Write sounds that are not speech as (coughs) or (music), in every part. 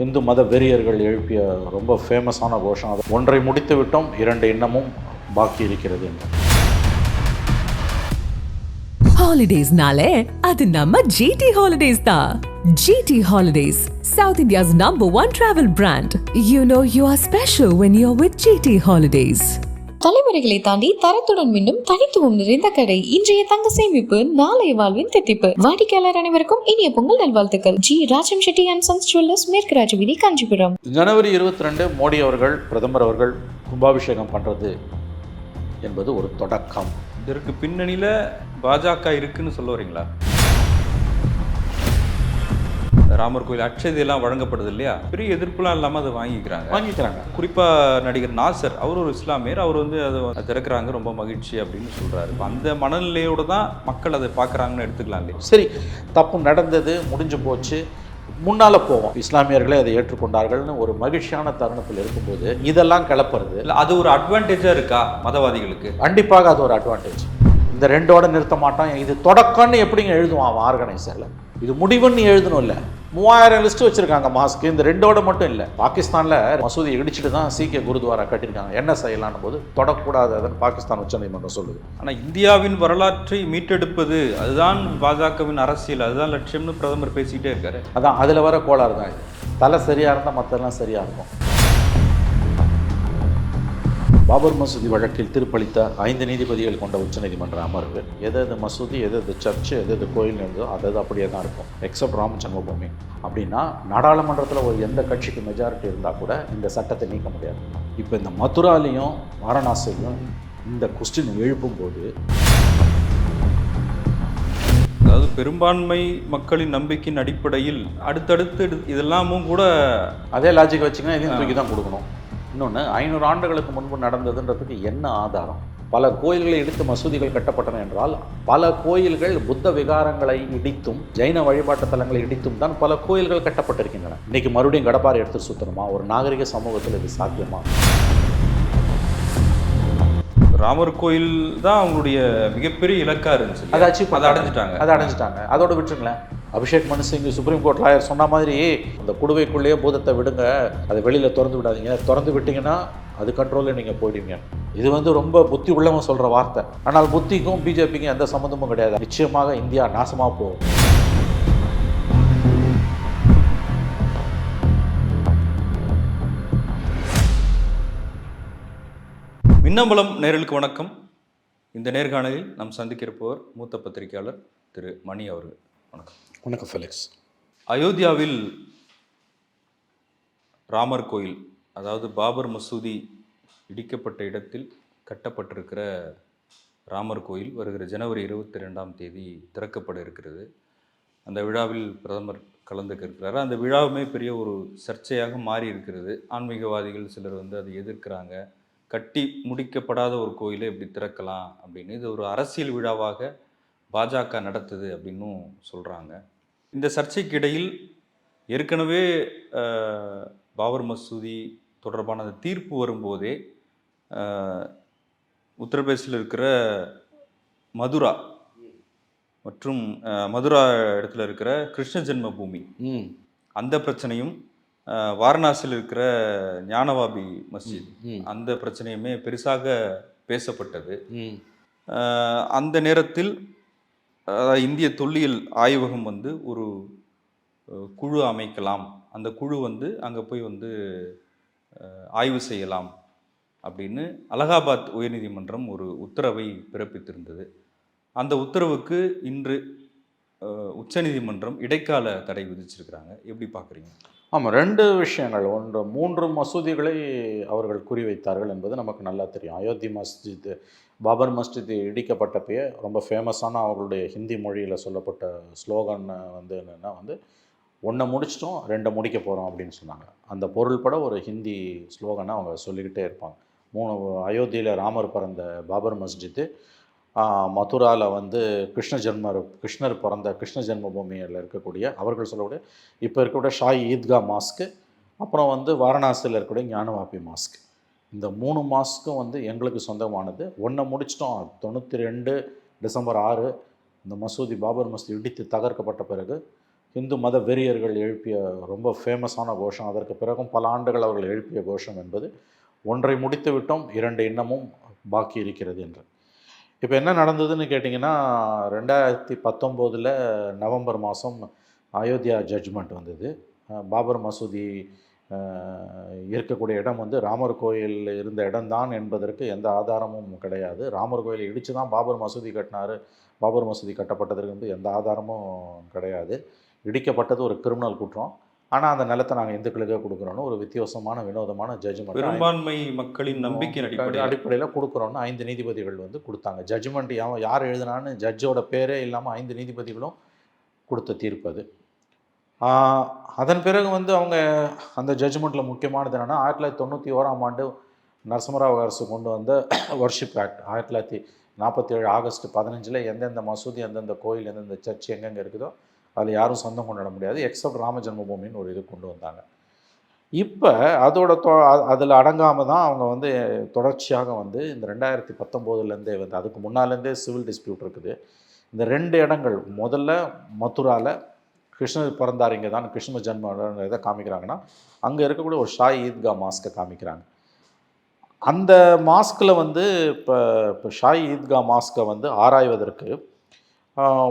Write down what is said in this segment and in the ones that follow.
இந்து மத வெறியர்கள் எழுப்பிய ரொம்ப ஃபேமஸான கோஷம் அது. ஒன்றை முடித்து விட்டோம் இரண்டு இன்னமும் பாக்கி இருக்கிறது என்று. ஹாலிடேஸ்னாலே அது நம்ம ஜிடி ஹாலிடேஸ் தான் GT holidays south India's number one travel brand you know you are special when you are with GT holidays தலைமுறைகளை தாண்டி தரத்துடன் மீண்டும் தனித்துவம் நிறைந்த கடை. இன்றைய தங்க சேமிப்பு நாளைய வாழ்வின் தித்திப்பு. வாடிக்கையாளர் அனைவருக்கும் இனிய பொங்கல் நல்வாழ்த்துக்கள். G. Rajam Chetty and sons jewellers மேற்கு ராஜவீதி காஞ்சிபுரம். ஜனவரி இருபத்தி ரெண்டு மோடி அவர்கள் பிரதமர் அவர்கள் கும்பாபிஷேகம் பண்ணுறது என்பது ஒரு தொடக்கம். இதற்கு பின்னணியில் பாஜக இருக்குன்னு சொல்ல வரீங்களா? ராமர் கோயில் அட்சதையெல்லாம் வழங்கப்படுது இல்லையா? பெரிய எதிர்ப்புலாம் இல்லாமல் அதை வாங்கிக்கிறாங்க. வாங்கிக்கிறாங்க. குறிப்பாக நடிகர் நாசர் அவர் ஒரு இஸ்லாமியர் அவர் வந்து அதை திறக்கிறாங்க. ரொம்ப மகிழ்ச்சி அப்படின்னு சொல்கிறாரு அந்த மனநிலையோடு தான் மக்கள் அதை பார்க்குறாங்கன்னு எடுத்துக்கலாம் இல்லையா? சரி தப்பு நடந்தது முடிஞ்சு போச்சு. முன்னால் போவோம். இஸ்லாமியர்களே அதை ஏற்றுக்கொண்டார்கள்னு ஒரு மகிழ்ச்சியான தருணத்தில் இருக்கும்போது இதெல்லாம் கிளப்புறது. இல்லை அது ஒரு அட்வான்டேஜாக இருக்கா மதவாதிகளுக்கு? கண்டிப்பாக அது ஒரு அட்வான்டேஜ் இந்த ரெண்டோட நிறுத்த மாட்டான் இது தொடக்கம்னு எப்படிங்க எழுதுவான் ஆர்கனைசரில்? இது முடிவுன்னு எழுதணும் இல்லை. மூவாயிரம் லிஸ்ட் வச்சிருக்காங்க மாஸ்க்கு இந்த ரெண்டோட மட்டும் இல்லை. பாகிஸ்தானில் மசூதி இடிச்சிட்டு தான் சீக்கிய குருத்வாரா கட்டியிருக்காங்க. என்ன செய்யலான்னு போது தொடக்கூடாது அதுன்னு பாகிஸ்தான் உச்சநீதிமன்றம் சொல்லுது. ஆனால் இந்தியாவின் வரலாற்றை மீட்டெடுப்பது அதுதான் பாஜகவின் அரசியல் அதுதான் லட்சியம்னு பிரதமர் பேசிக்கிட்டே இருக்காரு. அதான் அதில் வர கோளாறு தான் இது. தலை சரியாக இருந்தால் மற்றெல்லாம் சரியாக இருக்கும். பாபர் மசூதி வழக்கில் தீர்ப்பளித்த ஐந்து நீதிபதிகள் கொண்ட உச்சநீதிமன்ற அமர்வு எது எது மசூதி எது எது சர்ச்சு எது எது கோயில் இருந்தோ அது அது அப்படியே தான் இருக்கும். எக்ஸப்ட் ராம ஜென்மபூமி அப்படின்னா நாடாளுமன்றத்தில் ஒரு எந்த கட்சிக்கு மெஜாரிட்டி இருந்தால் கூட இந்த சட்டத்தை நீக்க முடியாது. இப்போ இந்த மதுராலையும் வாரணாசிலையும் இந்த கொஸ்டின் எழுப்பும் போது அதாவது பெரும்பான்மை மக்களின் நம்பிக்கையின் அடிப்படையில் அடுத்தடுத்து இது- இதெல்லாமும் கூட அதே லாஜிக் வச்சுங்கன்னா இதையும் தூக்கி தான் கொடுக்கணும். இன்னொன்று ஐநூறு ஆண்டுகளுக்கு முன்பு நடந்ததுன்றதுக்கு என்ன ஆதாரம்? பல கோயில்களை இடித்து மசூதிகள் கட்டப்பட்டன என்றால் பல கோயில்கள் புத்த விகாரங்களை இடித்தும் ஜைன வழிபாட்டு தலங்களை இடித்தும் தான் பல கோயில்கள் கட்டப்பட்டிருக்கின்றன. இன்னைக்கு மறுபடியும் கடப்பாறை எடுத்து சுத்தணுமா? ஒரு நாகரிக சமூகத்தில் இது சாத்தியமா? ராமர் கோயில் தான் அவங்களுடைய மிகப்பெரிய இலக்கா இருந்துச்சு அதை அச்சீவ் அதை அடைஞ்சிட்டாங்க. அதை அடைஞ்சிட்டாங்க. அதோட விட்டுருங்களேன். அபிஷேக் மனு சிங் சுப்ரீம் கோர்ட் லாயர் சொன்ன மாதிரி அந்த குடுவைக்குள்ளேயே பூதத்தை விடுங்க அதை வெளியில் திறந்து விடாதீங்க. திறந்து விட்டீங்கன்னா அது கண்ட்ரோலில் நீங்கள் போயிடுவீங்க. இது வந்து ரொம்ப புத்தி உள்ளவன் சொல்கிற வார்த்தை. ஆனால் புத்திக்கும் பிஜேபிக்கும் எந்த சம்மந்தமும் கிடையாது. நிச்சயமாக இந்தியா நாசமாக போகும். மின்னம்பலம் நேரலுக்கு வணக்கம். இந்த நேர்காணலில் நாம் சந்திக்கிறப்பவர் மூத்த பத்திரிகையாளர் திரு மணி அவர்கள். வணக்கம். வணக்கம் ஃபெலிக்ஸ் அயோத்தியாவில் ராமர் கோயில் அதாவது பாபர் மசூதி இடிக்கப்பட்ட இடத்தில் கட்டப்பட்டிருக்கிற ராமர் கோயில் வருகிற ஜனவரி இருபத்தி ரெண்டாம் தேதி திறக்கப்பட இருக்கிறது. அந்த விழாவில் பிரதமர் கலந்துக்க இருக்கிறாரு அந்த விழாவுமே பெரிய ஒரு சர்ச்சையாக மாறி இருக்கிறது. ஆன்மீகவாதிகள் சிலர் வந்து அதை எதிர்க்கிறாங்க. கட்டி முடிக்கப்படாத ஒரு கோயிலை எப்படி திறக்கலாம் அப்படின்னு. இது ஒரு அரசியல் விழாவாக பாஜக நடத்துது அப்படின்னும் சொல்கிறாங்க இந்த சர்ச்சைக்கு இடையில் ஏற்கனவே பாபர் மசூதி தொடர்பான அந்த தீர்ப்பு வரும்போதே உத்தரப்பிரதேசில் இருக்கிற மதுரா மற்றும் மதுரா இடத்துல இருக்கிற கிருஷ்ண ஜென்ம பூமி ம். அந்த பிரச்சனையும் வாரணாசியில் இருக்கிற ஞானவாபி மஸ்ஜித் அந்த பிரச்சனையுமே பெருசாக பேசப்பட்டது. அந்த நேரத்தில் அதாவது இந்திய தொல்லியல் ஆய்வகம் வந்து ஒரு குழு அமைக்கலாம். அந்த குழு வந்து அங்கே போய் வந்து ஆய்வு செய்யலாம் அப்படின்னு அலகாபாத் உயர்நீதிமன்றம் ஒரு உத்தரவை பிறப்பித்திருந்தது. அந்த உத்தரவுக்கு இன்று உச்சநீதிமன்றம் இடைக்கால தடை விதிச்சிருக்கிறாங்க. எப்படி பார்க்குறீங்க? ஆமாம் ரெண்டு விஷயங்கள். ஒன்று மூன்று மசூதிகளை அவர்கள் குறிவைத்தார்கள் என்பது நமக்கு நல்லா தெரியும். அயோத்தி மஸ்ஜித் பாபர் மஸ்ஜித் இடிக்கப்பட்டப்பயே ரொம்ப ஃபேமஸான அவர்களுடைய ஹிந்தி மொழியில் சொல்லப்பட்ட ஸ்லோகன் வந்து என்னென்னா வந்து ஒன்றை முடிச்சிட்டோம் ரெண்டை முடிக்க போகிறோம் அப்படின்னு சொன்னாங்க. அந்த பொருள்பட ஒரு ஹிந்தி ஸ்லோகனை அவங்க சொல்லிக்கிட்டே இருப்பாங்க. மூணு அயோத்தியில் ராமர் பிறந்த பாபர் மஸ்ஜித்து மதுராவில் வந்து கிருஷ்ண ஜென்மர் கிருஷ்ணர் பிறந்த கிருஷ்ண ஜென்மபூமியில் இருக்கக்கூடிய அவர்கள் சொல்லக்கூடிய இப்போ இருக்கக்கூடிய ஷாய் ஈத்கா மாஸ்க்கு அப்புறம் வந்து வாரணாசியில் இருக்கக்கூடிய ஞானவாபி மாஸ்க்கு இந்த மூணு மாதத்துக்கும் வந்து எங்களுக்கு சொந்தமானது. ஒன்றை முடிச்சிட்டோம். தொண்ணூற்றி ரெண்டு டிசம்பர் ஆறு இந்த மசூதி பாபர் மசூதி இடித்து தகர்க்கப்பட்ட பிறகு இந்து மத வெறியர்கள் எழுப்பிய ரொம்ப ஃபேமஸான கோஷம். அதற்கு பிறகும் பல ஆண்டுகள் அவர்கள் எழுப்பிய கோஷம் என்பது ஒன்றை முடித்து விட்டோம் இரண்டு இன்னமும் பாக்கி இருக்கிறது என்று. இப்போ என்ன நடந்ததுன்னு கேட்டிங்கன்னா ரெண்டாயிரத்தி பத்தொம்போதில் நவம்பர் மாதம் அயோத்தியா ஜட்ஜ்மெண்ட் வந்தது. பாபர் மசூதி இருக்கக்கூடிய இடம் வந்து ராமர் கோயில் இருந்த இடம்தான் என்பதற்கு எந்த ஆதாரமும் கிடையாது. ராமர் கோயிலை இடித்து தான் பாபர் மசூதி கட்டினாரு. பாபர் மசூதி கட்டப்பட்டதற்கு வந்து எந்த ஆதாரமும் கிடையாது. இடிக்கப்பட்டது ஒரு கிரிமினல் குற்றம். ஆனால் அந்த நிலத்தை நாங்கள் இந்துக்களுக்கே கொடுக்குறோன்னு ஒரு வித்தியாசமான வினோதமான ஜட்ஜ்மெண்ட் பெரும்பான்மை மக்களின் நம்பிக்கையின் அடிப்படையில். அடிப்படையில் கொடுக்குறோன்னு ஐந்து நீதிபதிகள் வந்து கொடுத்தாங்க. ஜட்ஜ்மெண்ட் யார் யார் எழுதுனான்னு ஜட்ஜோட பேரே இல்லாமல் ஐந்து நீதிபதிகளும் கொடுத்த தீர்ப்பு அது. அதன் பிறகு வந்து அவங்க அந்த ஜட்ஜ்மெண்ட்டில் முக்கியமானது என்னென்னா ஆயிரத்தி தொள்ளாயிரத்தி தொண்ணூற்றி ஓராம் ஆண்டு நரசிம்மராவ் அரசு கொண்டு வந்த (coughs) வர்ஷிப் ஆக்ட் ஆயிரத்தி தொள்ளாயிரத்தி நாற்பத்தி ஏழு ஆகஸ்ட் பதினஞ்சில் எந்தெந்த மசூதி எந்தெந்த கோயில் எந்தெந்த சர்ச் எங்கெங்கே இருக்குதோ அதில் யாரும் சொந்தம் கொண்டாட முடியாது. எக்ஸப்ட் ராம ஜென்மபூமின்னு ஒரு இது கொண்டு வந்தாங்க. இப்போ அதோட தொ அதில் அடங்காமல் தான் அவங்க வந்து தொடர்ச்சியாக வந்து இந்த ரெண்டாயிரத்தி பத்தொம்போதுலேருந்தே வந்து அதுக்கு முன்னாலேருந்தே சிவில் டிஸ்பியூட் இருக்குது. இந்த ரெண்டு இடங்கள் முதல்ல மதுராவில் கிருஷ்ணர் பிறந்தார் இங்கே தான் கிருஷ்ண ஜன்ம எதை காமிக்கிறாங்கன்னா அங்கே இருக்கக்கூடிய ஒரு ஷாய் ஈத்கா மாஸ்க்கை காமிக்கிறாங்க. அந்த மாஸ்கில் வந்து இப்போ இப்போ ஷாய் ஈத்கா மாஸ்க்கை வந்து ஆராய்வதற்கு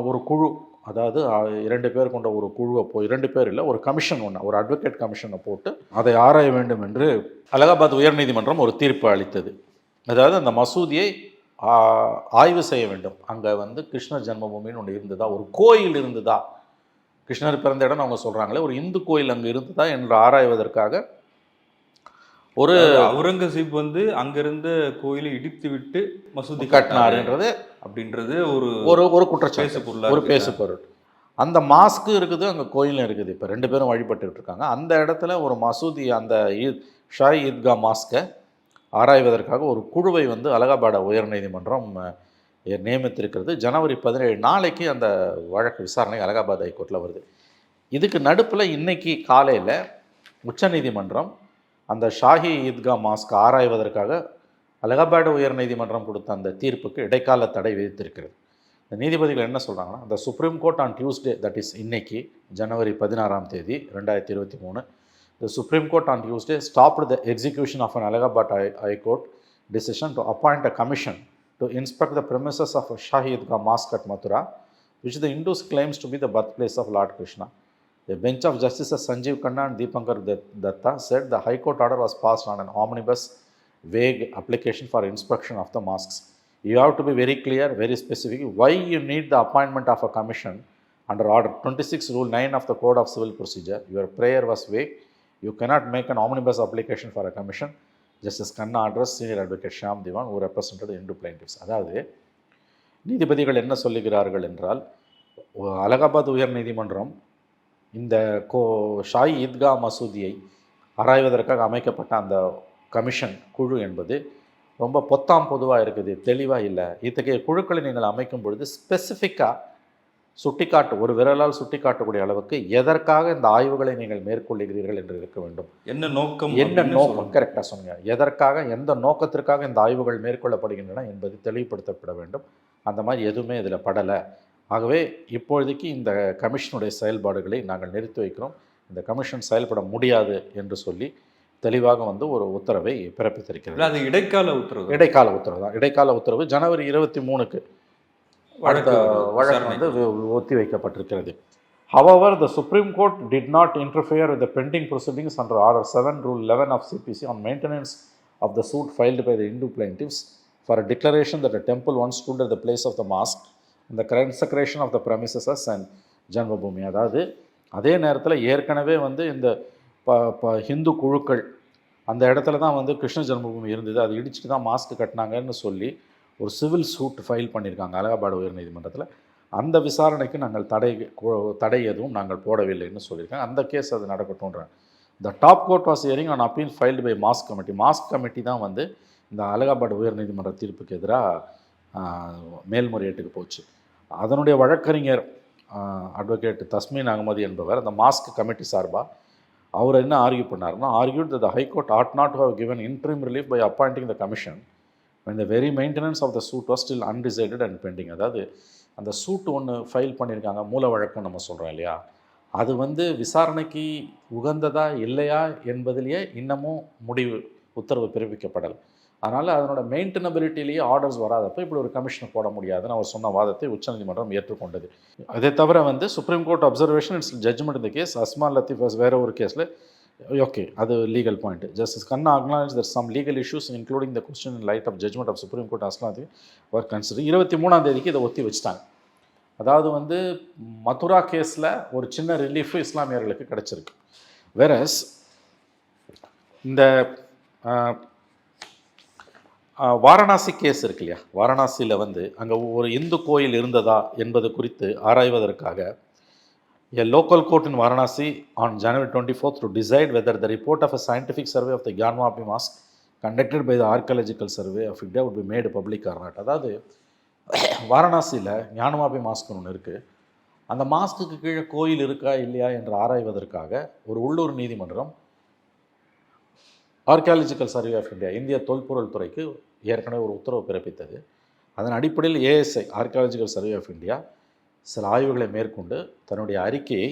ஒரு குழு அதாவது இரண்டு பேர் கொண்ட ஒரு குழுவை போ இரண்டு பேர் இல்லை ஒரு கமிஷன் ஒன்று ஒரு அட்வொகேட் கமிஷனை போட்டு அதை ஆராய வேண்டும் என்று அலகாபாத் உயர்நீதிமன்றம் ஒரு தீர்ப்பு அளித்தது. அதாவது அந்த மசூதியை ஆய்வு செய்ய வேண்டும். அங்கே வந்து கிருஷ்ண ஜென்மபூமின்னு ஒன்று இருந்ததா ஒரு கோயில் இருந்ததா கிருஷ்ணர் பிறந்த இடம் அவங்க சொல்கிறாங்களே ஒரு இந்து கோயில் அங்கே இருந்ததா என்று ஆராய்வதற்காக ஒரு அவுரங்கசீப் வந்து அங்கிருந்த கோயிலை இடித்து விட்டு மசூதி கட்டினாரு கட்டினாருன்றது அப்படின்றது ஒரு ஒரு ஒரு குற்றச்சாட்டு பொருளா ஒரு இருக்கு. பேசு பொருள். அந்த மாஸ்க்கு இருக்குது அங்கே கோயிலும் இருக்குது. இப்போ ரெண்டு பேரும் வழிபட்டுட்டு இருக்காங்க. அந்த இடத்துல ஒரு மசூதி அந்த ஈத் ஷாய் ஈத்கா மாஸ்கை ஆராய்வதற்காக ஒரு குழுவை வந்து அலகாபாட உயர்நீதிமன்றம் நியமித்திருக்கிறது. ஜனவரி பதினேழு நாளைக்கு அந்த வழக்கு விசாரணை அலகாபாத் ஹைகோர்ட்டில் வருது. இதுக்கு நடுப்பில் இன்னைக்கு காலையில் உச்சநீதிமன்றம் அந்த ஷாஹி ஈத்கா மாஸ்க் ஆராய்வதற்காக அலகாபாடு உயர்நீதிமன்றம் கொடுத்த அந்த தீர்ப்புக்கு இடைக்கால தடை விதித்திருக்கிறது. இந்த நீதிபதிகள் என்ன சொல்கிறாங்கன்னா அந்த supreme court on Tuesday that is இன்னைக்கு ஜனவரி பதினாறாம் தேதி ரெண்டாயிரத்தி இருபத்தி மூணு the supreme court on Tuesday stopped the execution of an Allahabad high high court Court decision to appoint a commission to inspect the premises of Shahi Idgah Mosque at Mathura, which the Hindus claims to be the birthplace of Lord Krishna. A bench of Justices Sanjeev Khanna and Deepankar Dat- Datta said the High Court order was passed on an omnibus, vague application for inspection of the mosques. You have to be very clear, very specific. Why you need the appointment of a commission under Order 26, Rule 9 of the Code of Civil Procedure? Your prayer was vague. You cannot make an omnibus application for a commission. Justice Khanna address senior advocate Shyam Divan ஒரு represented into பிளைண்டிவ்ஸ். அதாவது நீதிபதிகள் என்ன சொல்லுகிறார்கள் என்றால் அலகாபாத் உயர் நீதிமன்றம் இந்த கோ ஷாய் ஈத்கா மசூதியை ஆராய்வதற்காக அமைக்கப்பட்ட அந்த கமிஷன் குழு என்பது ரொம்ப பொத்தாம் பொதுவாக இருக்குது தெளிவாக இல்லை. இத்தகைய குழுக்களை நீங்கள் அமைக்கும் பொழுது ஸ்பெசிஃபிக்காக சுட்டிக்காட்டு ஒரு விரலால் சுட்டிக்காட்டக்கூடிய அளவுக்கு எதற்காக இந்த ஆய்வுகளை நீங்கள் மேற்கொள்ளுகிறீர்கள் என்று இருக்க வேண்டும். என்ன நோக்கம் என்ன நோக்கம். கரெக்டாக சொன்னீங்க. எதற்காக எந்த நோக்கத்திற்காக இந்த ஆய்வுகள் மேற்கொள்ளப்படுகின்றன என்பது தெளிவுபடுத்தப்பட வேண்டும். அந்த மாதிரி எதுவுமே இதில் படலை. ஆகவே இப்பொழுதைக்கு இந்த கமிஷனுடைய செயல்பாடுகளை நாங்கள் நிறுத்தி வைக்கிறோம். இந்த கமிஷன் செயல்பட முடியாது என்று சொல்லி தெளிவாக வந்து ஒரு உத்தரவை பிறப்பித்திருக்கிறது. அது இடைக்கால உத்தரவு. இடைக்கால உத்தரவு தான். இடைக்கால உத்தரவு ஜனவரி இருபத்தி மூணுக்கு. அடுத்த வழக்கு. வந்து ஒத்தி வைக்கப்பட்டிருக்கிறது did not interfere with the pending proceedings under Order 7, Rule 11 of CPC on maintenance of the suit filed by the Hindu plaintiffs for a declaration that a temple once stood at the place of the mosque and the consecration of the premises as an Janmabhumi அதாவது அதே நேரத்தில் ஏற்கனவே வந்து இந்த ப ப ஹிந்து குழுக்கள் அந்த இடத்துல தான் வந்து கிருஷ்ண ஜன்மபூமி இருந்தது அது இடிச்சிட்டு தான் மாஸ்க் கட்டினாங்கன்னு சொல்லி ஒரு சிவில் சூட் ஃபைல் பண்ணியிருக்காங்க அலகாபாத் உயர்நீதிமன்றத்தில். அந்த விசாரணைக்கு நாங்கள் தடை தடை எதுவும் நாங்கள் போடவில்லைன்னு சொல்லியிருக்காங்க. அந்த கேஸ் அது நடக்கட்டும்ன்றாங்க the top court was hearing on appeal filed by mosque committee mosque committee தான் வந்து இந்த அலகாபாத் உயர்நீதிமன்ற தீர்ப்புக்கு எதிராக மேல்முறையீட்டுக்கு போச்சு. அதனுடைய வழக்கறிஞர் அட்வொகேட் தஸ்மீன் அகமது என்பவர் அந்த மாஸ்க் கமிட்டி சார்பாக அவர் என்ன ஆர்கியூ பண்ணார்னா argued the high court had not have given interim relief by appointing the commission and the very maintenance of the suit was still undecided and pending அதாவது அந்த சூட் ஒன்று file பண்ணியிருக்காங்க மூல வழக்கம் நம்ம சொல்கிறோம் இல்லையா? அது வந்து விசாரணைக்கு உகந்ததா இல்லையா என்பதிலேயே இன்னமும் முடிவு உத்தரவு பிறப்பிக்கப்படலை. அதனால் அதனோட மெயின்டெனபிலிட்டிலேயே ஆர்டர்ஸ் வராதப்போ இப்படி ஒரு கமிஷனை போட முடியாதுன்னு அவர் சொன்ன வாதத்தை உச்சநீதிமன்றம் ஏற்றுக்கொண்டது. அதே தவிர வந்து supreme court observation its judgment இந்த கேஸ் அஸ்மான் லத்தீஃப் வேற ஒரு கேஸில் ஓகே அது legal point justice Khanna acknowledged there some legal issues including the question in light of judgment of supreme court அஸ்லாதி work consider இருபத்தி மூணாம் தேதிக்கு இதை ஒத்தி வச்சுட்டாங்க. அதாவது வந்து மதுரா கேஸில் ஒரு சின்ன ரிலீஃப் இஸ்லாமியர்களுக்கு கிடச்சிருக்கு. வேறஸ் இந்த வாரணாசி கேஸ் இருக்கு இல்லையா? வாரணாசியில் வந்து அங்கே ஒரு இந்து கோயில் இருந்ததா என்பது குறித்து ஆராய்வதற்காக A local court in Varanasi on January 24th to decide whether the report of a scientific survey of the Gyanvapi mosque conducted by the archaeological survey of India would be made public or not. அதாவது வாரணாசியில் ஞானவாபி மாஸ்க்னு ஒன்று இருக்குது அந்த மாஸ்க்குக்கு கீழே கோயில் இருக்கா இல்லையா என்று ஆராய்வதற்காக ஒரு உள்ளூர் நீதிமன்றம் ஆர்கியாலஜிக்கல் சர்வே ஆஃப் இந்தியா இந்திய தொல்பொருள் துறைக்கு ஏற்கனவே ஒரு உத்தரவு பிறப்பித்தது அதன் அடிப்படையில் ASI archaeological survey of India சில ஆய்வுகளை மேற்கொண்டு தன்னுடைய அறிக்கையை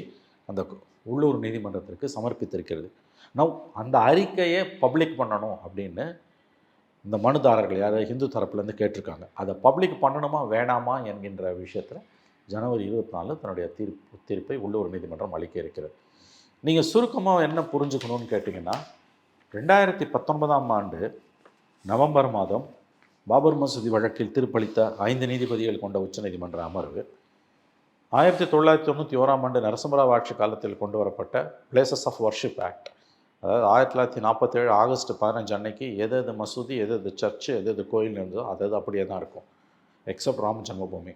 அந்த உள்ளூர் நீதிமன்றத்திற்கு சமர்ப்பித்திருக்கிறது. நவ் அந்த அறிக்கையை பப்ளிக் பண்ணணும் அப்படின்னு இந்த மனுதாரர்கள் யார் ஹிந்து தரப்புலேருந்து கேட்டிருக்காங்க. அதை பப்ளிக் பண்ணணுமா வேணாமா என்கின்ற விஷயத்தில் ஜனவரி இருபத்தி நாலில் தன்னுடைய தீர்ப்பு தீர்ப்பை உள்ளூர் நீதிமன்றம் அளிக்க இருக்கிறது. நீங்கள் சுருக்கமாக என்ன புரிஞ்சுக்கணும்னு கேட்டிங்கன்னா ரெண்டாயிரத்தி பத்தொன்பதாம் ஆண்டு நவம்பர் மாதம் பாபர் மசூதி வழக்கில் தீர்ப்பளித்த ஐந்து நீதிபதிகள் கொண்ட உச்சநீதிமன்ற அமர்வு ஆயிரத்தி தொள்ளாயிரத்தி தொண்ணூற்றி ஓராம் ஆண்டு நரசிம்மராவ் ஆட்சி காலத்தில் கொண்டு வரப்பட்ட பிளேசஸ் ஆஃப் வர்ஷிப் ஆக்ட் அதாவது ஆயிரத்தி தொள்ளாயிரத்தி நாற்பத்தேழு ஆகஸ்ட் பதினஞ்சு அன்னைக்கு எது எது மசூதி எது எது சர்ச்சு எது எது கோயில் இருந்ததோ அது அது அப்படியே தான் இருக்கும். எக்ஸப்ட் ராம ஜென்மபூமி.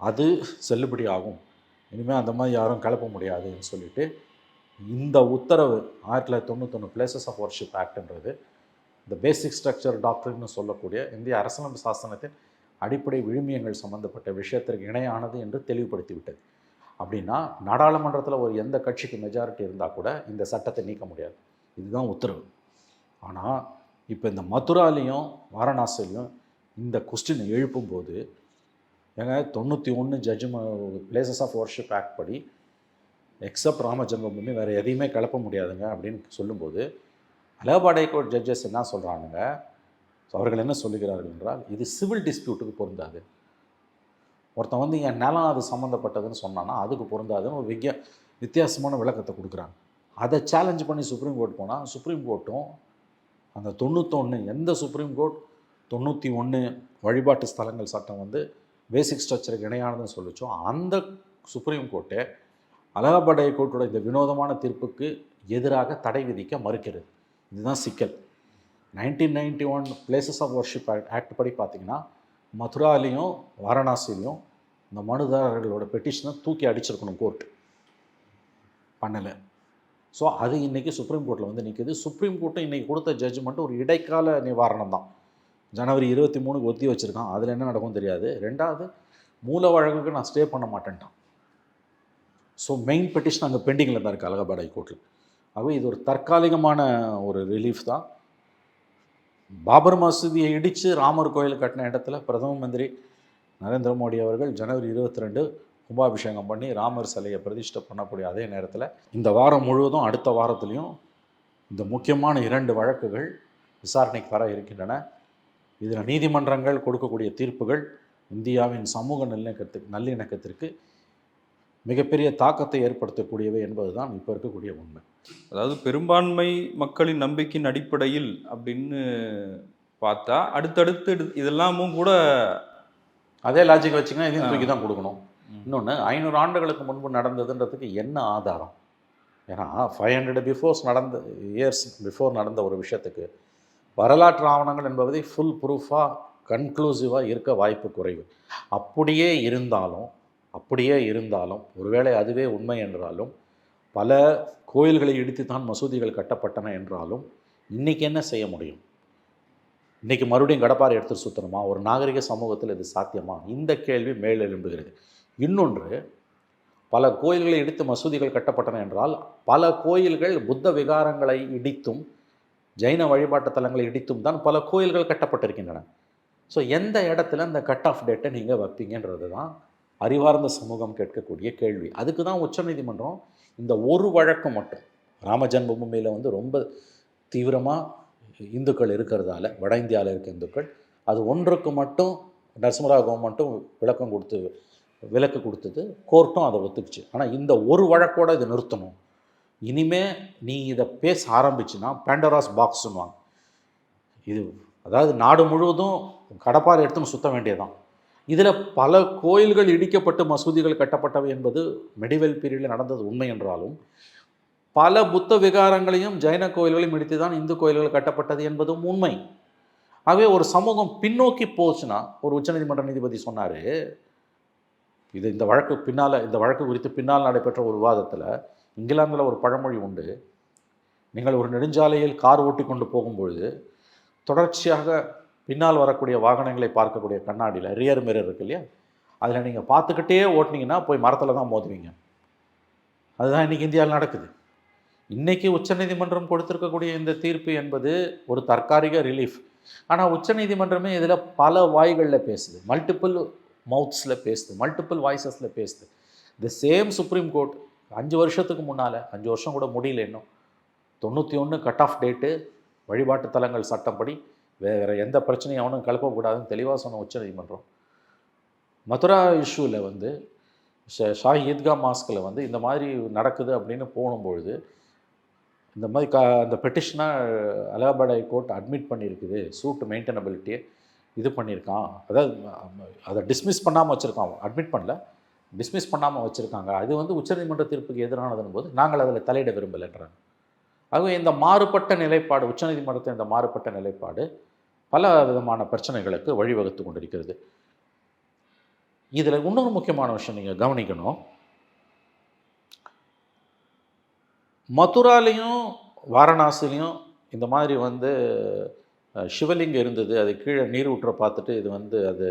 அது செல்லுபடி ஆகும். இனிமேல் அந்த மாதிரி யாரும் கிளப்ப முடியாதுன்னு சொல்லிட்டு இந்த உத்தரவு ஆயிரத்தி தொள்ளாயிரத்தி தொண்ணூத்தொன்று பிளேசஸ் ஆஃப் ஒர்ஷிப் ஆக்ட்ன்றது இந்த பேசிக் ஸ்ட்ரக்சர் டாக்டர்னு சொல்லக்கூடிய இந்திய அரசியலமைப்பு சாசனத்தின் அடிப்படை விழுமியங்கள் சம்பந்தப்பட்ட விஷயத்திற்கு இணையானது என்று தெளிவுபடுத்திவிட்டது. அப்படின்னா நாடாளுமன்றத்தில் ஒரு எந்த கட்சிக்கு மெஜாரிட்டி இருந்தால் கூட இந்த சட்டத்தை நீக்க முடியாது. இதுதான் உத்தரவு. ஆனால் இப்போ இந்த மதுராலையும் வாரணாசிலையும் இந்த கொஸ்டினை எழுப்பும்போது ஏங்க தொண்ணூற்றி ஒன்று judge places of worship act படி எக்ஸப்ட் ராமஜென்மபூமி வேறு எதையுமே கிளப்ப முடியாதுங்க அப்படின்னு சொல்லும்போது அலகாபாத் கோர்ட் ஜட்ஜஸ் என்ன சொல்கிறானுங்க ஸோ அவர்கள் என்ன சொல்லுகிறார்கள் என்றால் இது சிவில் டிஸ்பியூட்டுக்கு பொருந்தாது. ஒருத்தன் வந்து என் நிலம் அது சம்மந்தப்பட்டதுன்னு சொன்னான்னா அதுக்கு பொருந்தாதுன்னு ஒரு வித்தியா வித்தியாசமான விளக்கத்தை கொடுக்குறாங்க. அதை சேலஞ்ச் பண்ணி சுப்ரீம் கோர்ட் போனால் சுப்ரீம் கோர்ட்டும் அந்த தொண்ணூத்தொன்று எந்த சுப்ரீம் கோர்ட் தொண்ணூற்றி ஒன்று வழிபாட்டு ஸ்தலங்கள் சட்டம் வந்து பேசிக் ஸ்ட்ரக்சருக்கு இணையானதுன்னு சொல்லிச்சோ அந்த சுப்ரீம் கோர்ட்டே அலகாபாத் ஹைகோர்ட்டோட இந்த வினோதமான தீர்ப்புக்கு எதிராக தடை விதிக்க மறுக்கிறது. இதுதான் சிக்கல். Nineteen ninety one places of worship act படி பார்த்தீங்கன்னா மதுராலையும் வாரணாசிலையும் இந்த மனுதாரர்களோட பெட்டிஷனை தூக்கி அடிச்சிருக்கணும் கோர்ட் பண்ணலை. ஸோ அது இன்றைக்கி சுப்ரீம் கோர்ட்டில் வந்து நிற்கிது சுப்ரீம் கோர்ட்டும் இன்றைக்கி கொடுத்த ஜட்ஜ்மெண்ட் ஒரு இடைக்கால நிவாரணம் தான். ஜனவரி இருபத்தி மூணுக்கு ஒத்தி வச்சுருக்கான். அதில் என்ன நடக்கும் தெரியாது. ரெண்டாவது மூல வழக்குக்கு நான் ஸ்டே பண்ண மாட்டேன்ட்டான். ஸோ மெயின் பெட்டிஷன் அங்கே பெண்டிங்கில் தான் இருக்குது அலகாபாத் ஹைகோர்ட்டில் ஆகவே இது ஒரு தற்காலிகமான ஒரு ரிலீஃப் தான். பாபர் மசூதியை இடித்து ராமர் கோயில் கட்டின இடத்துல பிரதம மந்திரி நரேந்திர மோடி அவர்கள் ஜனவரி இருபத்தி ரெண்டு கும்பாபிஷேகம் பண்ணி ராமர் சிலையை பிரதிஷ்டை பண்ணக்கூடிய அதே நேரத்தில் இந்த வாரம் முழுவதும் அடுத்த வாரத்துலேயும் இந்த முக்கியமான இரண்டு வழக்குகள் விசாரணைக்கு வர இருக்கின்றன. இதில் நீதிமன்றங்கள் கொடுக்கக்கூடிய தீர்ப்புகள் இந்தியாவின் சமூக நல்லிணக்கத்துக்கு நல்லிணக்கத்திற்கு மிகப்பெரிய தாக்கத்தை ஏற்படுத்தக்கூடியவை என்பதுதான் இப்போ இருக்கக்கூடிய உண்மை. அதாவது பெரும்பான்மை மக்களின் நம்பிக்கையின் அடிப்படையில் அப்படின்னு பார்த்தா அடுத்தடுத்து இது- இதெல்லாமும் கூட அதே லாஜிக் வச்சுங்கன்னா இதையும் தூக்கி தான் கொடுக்கணும். இன்னொன்று ஐநூறு ஆண்டுகளுக்கு முன்பு நடந்ததுன்றதுக்கு என்ன ஆதாரம்? ஏன்னா ஃபைவ் ஹண்ட்ரட் பிஃபோர்ஸ் நடந்த இயர்ஸ் பிஃபோர் நடந்த ஒரு விஷயத்துக்கு வரலாற்று ஆவணங்கள் என்பதை ஃபுல் ப்ரூஃபாக கன்க்ளூசிவாக இருக்க வாய்ப்பு குறைவு. அப்படியே இருந்தாலும் அப்படியே இருந்தாலும் ஒருவேளை அதுவே உண்மை என்றாலும் பல கோயில்களை இடித்து தான் மசூதிகள் கட்டப்பட்டன என்றாலும் இன்றைக்கி என்ன செய்ய முடியும்? இன்றைக்கி மறுபடியும் கடப்பாறை எடுத்து சுற்றணுமா ஒரு நாகரிக சமூகத்தில் இது சாத்தியமா? இந்த கேள்வி மேலெழும்புகிறது இன்னொன்று பல கோயில்களை இடித்து மசூதிகள் கட்டப்பட்டன என்றால் பல கோயில்கள் புத்த விகாரங்களை இடித்தும் ஜைன வழிபாட்டு தலங்களை இடித்தும் தான் பல கோயில்கள் கட்டப்பட்டிருக்கின்றன. ஸோ எந்த இடத்துல இந்த கட் ஆஃப் டேட்டை நீங்கள் வைப்பீங்கன்றது தான் அறிவார்ந்த சமூகம் கேட்கக்கூடிய கேள்வி. அதுக்கு தான் உச்சநீதிமன்றம் இந்த ஒரு வழக்கு மட்டும் ராம ஜென்மபூமியில் வந்து ரொம்ப தீவிரமாக இந்துக்கள் இருக்கிறதால வட இந்தியாவில் இருக்க இந்துக்கள் அது ஒன்றுக்கு மட்டும் நரசிம்மராவ் கவர்மெண்ட்டும் விளக்கம் கொடுத்து விலக்கு கொடுத்தது கோர்ட்டும் அதை ஒத்துக்குச்சு. ஆனால் இந்த ஒரு வழக்கோட இதை நிறுத்தணும். இனிமே நீ இதை பேச ஆரம்பிச்சுன்னா பேண்டராஸ் பாக்ஸுன்னுவாங்க இது அதாவது நாடு முழுவதும் கடப்பாறை எடுத்துன்னு சுத்த வேண்டியதான் இதில் பல கோயில்கள் இடிக்கப்பட்டு மசூதிகள் கட்டப்பட்டவை என்பது மெடிவல் பீரியடில் நடந்தது உண்மை என்றாலும் பல புத்த விகாரங்களையும் ஜைன கோயில்களையும் இடித்து தான் இந்து கோயில்கள் கட்டப்பட்டது என்பதும் உண்மை. ஆகவே ஒரு சமூகம் பின்னோக்கி போச்சுன்னா ஒரு உச்சநீதிமன்ற நீதிபதி சொன்னார் இது இந்த வழக்கு பின்னால் இந்த வழக்கு குறித்து பின்னால் நடைபெற்ற ஒரு விவாதத்தில் இங்கிலாந்தில் ஒரு பழமொழி உண்டு. நீங்கள் ஒரு நெடுஞ்சாலையில் கார் ஓட்டி கொண்டு போகும்பொழுது தொடர்ச்சியாக பின்னால் வரக்கூடிய வாகனங்களை பார்க்கக்கூடிய கண்ணாடியில் ரியர் மிரர் இருக்கு இல்லையா? அதில் நீங்கள் பார்த்துக்கிட்டே ஓட்டினீங்கன்னா போய் மரத்தில் தான் மோதுவீங்க. அதுதான் இன்றைக்கி இந்தியாவில் நடக்குது. இன்றைக்கி உச்சநீதிமன்றம் கொடுத்துருக்கக்கூடிய இந்த தீர்ப்பு என்பது ஒரு தற்காலிக ரிலீஃப் ஆனால் உச்சநீதிமன்றமே இதில் பல வாய்களில் பேசுது. மல்டிபிள் மவுத்ஸில் பேசுது மல்டிபிள் வாய்ஸஸில் பேசுது. த சேம் சுப்ரீம் கோர்ட் அஞ்சு வருஷத்துக்கு முன்னால் அஞ்சு வருஷம் கூட முடியல இன்னும். தொண்ணூற்றி ஒன்று கட் ஆஃப் டேட்டு வழிபாட்டு தலங்கள் சட்டப்படி வேறு எந்த பிரச்சனையும் அவனும் கலப்பக்கூடாதுன்னு தெளிவாக சொன்ன உச்சநீதிமன்றம் மதுரா இஷ்யூவில் வந்து ஷாஹி ஈத்கா மாஸ்கில் வந்து இந்த மாதிரி நடக்குது அப்படின்னு போகும்பொழுது இந்த மாதிரி க அந்த பெட்டிஷனாக அலகாபாட் ஹைகோர்ட் அட்மிட் பண்ணியிருக்குது சூட் மெயின்டெனபிலிட்டியை இது பண்ணியிருக்கான். அதாவது அதை டிஸ்மிஸ் பண்ணாமல் வச்சுருக்கான். அட்மிட் பண்ணல டிஸ்மிஸ் பண்ணாமல் வச்சுருக்காங்க. அது வந்து உச்சநீதிமன்ற தீர்ப்புக்கு எதிரானதுன்னு போது நாங்கள் அதில் தலையிட விரும்பலைன்றாங்க. ஆகவே இந்த மாறுபட்ட நிலைப்பாடு உச்சநீதிமன்றத்தின் இந்த மாறுபட்ட நிலைப்பாடு பல விதமான பிரச்சனைகளுக்கு வழிவகுத்து கொண்டிருக்கிறது. இதில் இன்னொரு முக்கியமான விஷயம் நீங்கள் கவனிக்கணும். மதுராலையும் வாரணாசிலையும் இந்த மாதிரி வந்து சிவலிங்கம் இருந்தது. அது கீழே நீர் ஊற்ற பார்த்துட்டு இது வந்து அது